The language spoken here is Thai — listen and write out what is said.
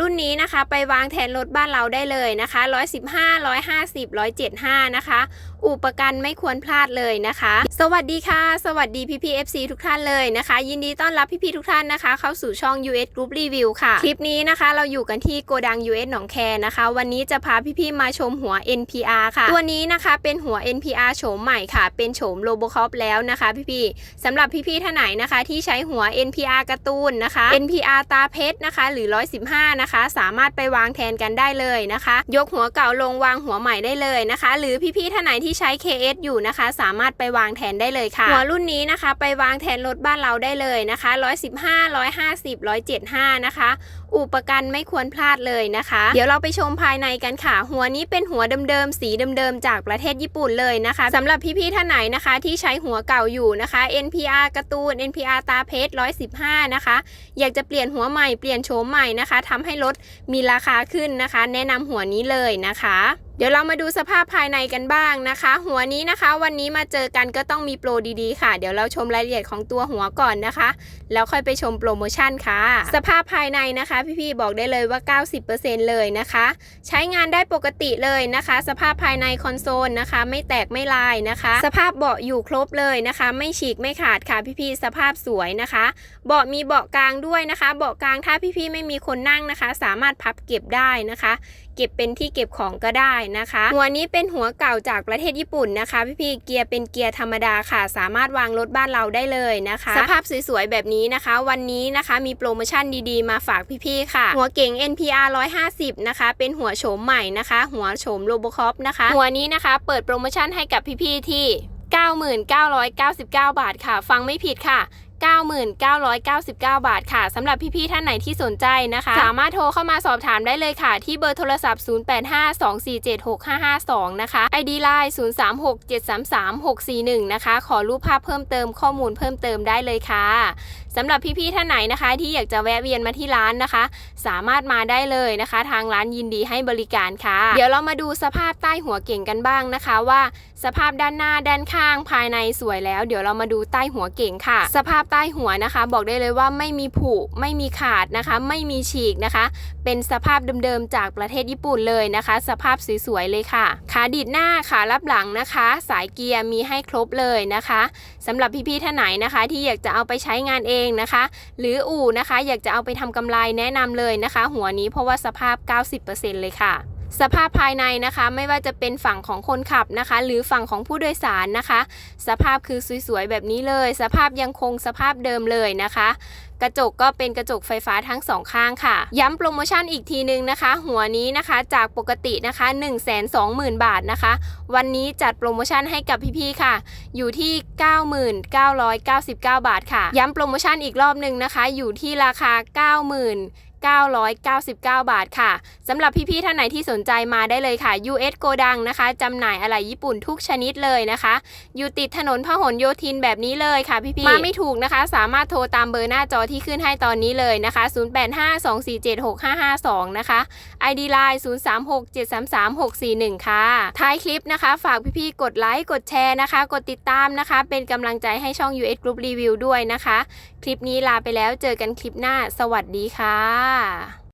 รุ่นนี้นะคะไปวางแทนรถบ้านเราได้เลยนะคะ 115 150 175 นะคะอุปกันไม่ควรพลาดเลยนะคะ สวัสดีค่ะ สวัสดีพี่พี FC ทุกท่านเลยนะคะ ยินดีต้อนรับพี่พีทุกท่านนะคะ เข้าสู่ช่อง US Group Review ค่ะ คลิปนี้นะคะ เราอยู่กันที่โกดัง US หนองแคนะคะ วันนี้จะพาพี่ๆมาชมหัว NPR ค่ะ ตัวนี้นะคะเป็นหัว NPR โฉมใหม่ค่ะ เป็นโฉม Robocop แล้วนะคะพี่ๆสำหรับพี่ๆท่านไหนนะคะ ที่ใช้หัว NPR การ์ตูนนะคะ NPR ตาเพชรนะคะ หรือ 115 นะคะ สามารถไปวางแทนกันได้เลยนะคะ ยกหัวเก่าลงวางหัวใหม่ได้เลยนะคะ หรือพี่ๆท่านไหนที่ที่ใช้ KS อยู่นะคะ สามารถไปวางแทนได้เลยค่ะหัวรุ่นนี้นะคะ ไปวางแทนรถบ้านเราได้เลยนะคะ 115 150 175 นะคะ อุปกันไม่ควรพลาดเลยนะคะ เดี๋ยวเราไปชมภายในกันค่ะ หัวนี้เป็นหัวเดิมๆสีเดิมๆจากประเทศญี่ปุ่นเลยนะคะสำหรับพี่ๆท่านไหนนะคะ ที่ใช้หัวเก่าอยู่นะคะ NPR การ์ตูน NPR ตาเพชร115 นะคะ อยากจะเปลี่ยนหัวใหม่เปลี่ยนโฉมใหม่นะคะทำให้รถมีราคาขึ้นนะคะ แนะนำหัวนี้เลยนะคะ เดี๋ยวเรามาดูสภาพภายในกันบ้างนะคะ หัวนี้นะคะ วันนี้มาเจอกันก็ต้องมีโปรดีๆค่ะ เดี๋ยวเราชมรายละเอียดของตัวหัวก่อนนะคะ แล้วค่อยไปชมโปรโมชั่นค่ะ สภาพภายในนะคะ พี่ๆบอกได้เลยว่า 90%เลยนะคะ ใช้งานได้ปกติเลยนะคะ สภาพภายในคอนโซลนะคะ ไม่แตกไม่ลายนะคะ สภาพเบาะอยู่ครบเลยนะคะ ไม่ฉีกไม่ขาดค่ะพี่ๆสภาพสวยนะคะ เบาะมีเบาะกลางด้วยนะคะ เบาะกลางถ้าพี่ๆไม่มีคนนั่งนะคะ สามารถพับเก็บได้นะคะ เก็บเป็นที่เก็บของก็ได้นะคะ หัวนี้เป็นหัวเก่าจากประเทศญี่ปุ่นนะคะ พี่ๆเกียร์เป็นเกียร์ธรรมดาค่ะ สามารถวางรถบ้านเราได้เลยนะคะ สภาพสวยๆแบบนี้นะคะ วันนี้นะคะมีโปรโมชั่นดีๆ มาฝากพี่ๆค่ะ หัวเก๋ง NPR 150 นะคะ เป็นหัวโฉมใหม่นะคะ หัวโฉมโ o บคอปนะคะ หัวนี้นะคะ เปิดโปรโมชั่นให้กับพี่ๆที่ 9999บาทค่ะ ฟังไม่ผิดค่ะ 9999 บาทค่ะสำหรับพี่ๆท่านไหนที่สนใจนะคะ สามารถโทรเข้ามาสอบถามได้เลยค่ะ ที่เบอร์โทรศัพท์ 0852476552 นะคะ ID Line 0367336641 นะคะ ขอรูปภาพเพิ่มเติมข้อมูลเพิ่มเติมได้เลยค่ะสำหรับพี่ๆท่านไหนนะคะ ที่อยากจะแวะเวียนมาที่ร้านนะคะ สามารถมาได้เลยนะคะ ทางร้านยินดีให้บริการค่ะ เดี๋ยวเรามาดูสภาพใต้หัวเก่งกันบ้างนะคะว่าสภาพด้านหน้าด้านข้างภายในสวยแล้ว เดี๋ยวเรามาดูใต้หัวเก่งค่ะ สภาพใต้หัวนะคะ บอกได้เลยว่าไม่มีผุไม่มีขาดนะคะ ไม่มีฉีกนะคะ เป็นสภาพเดิมๆจากประเทศญี่ปุ่นเลยนะคะ สภาพสวยๆเลยค่ะ ขาดิดหน้าขารับหลังนะคะ สายเกียร์มีให้ครบเลยนะคะสำหรับพี่ๆท่านไหนนะคะ ที่อยากจะเอาไปใช้งานเองนะคะ หรืออู่นะคะ อยากจะเอาไปทำกำไรแนะนำเลยนะคะ หัวนี้เพราะว่าสภาพ 90%เลยค่ะ สภาพภายในนะคะไม่ว่าจะเป็นฝั่งของคนขับนะคะ หรือฝั่งของผู้โดยสารนะคะ สภาพคือสวยๆแบบนี้เลย สภาพยังคงสภาพเดิมเลยนะคะ กระจกก็เป็นกระจกไฟฟ้าทั้งสองข้างค่ะ ย้ำโปรโมชั่นอีกทีนึงนะคะ หัวนี้นะคะจากปกตินะคะ1 2 0 0 0 0 บาทนะคะ วันนี้จัดโปรโมชั่นให้กับพี่ๆค่ะ อยู่ที่ 9999บาทค่ะ ย้ำโปรโมชั่นอีกรอบหนึ่งนะคะ อยู่ที่ราคา 90,000 999 บาทค่ะสำหรับพี่ๆท่านไหนที่สนใจมาได้เลยค่ะ US โกดังนะคะจำหน่ายอะไหล่ญี่ปุ่นทุกชนิดเลยนะคะ อยู่ติดถนนพหลโยธินแบบนี้เลยค่ะพี่ๆมาไม่ถูกนะคะ สามารถโทรตามเบอร์หน้าจอที่ขึ้นให้ตอนนี้เลยนะคะ 0852476552 นะคะ ID Line 0367336641 ค่ะ ท้ายคลิปนะคะ ฝากพี่ๆกดไลค์กดแชร์นะคะ กดติดตามนะคะ เป็นกำลังใจให้ช่อง US Group Review ด้วยนะคะ คลิปนี้ลาไปแล้วเจอกันคลิปหน้า สวัสดีค่ะค่ะ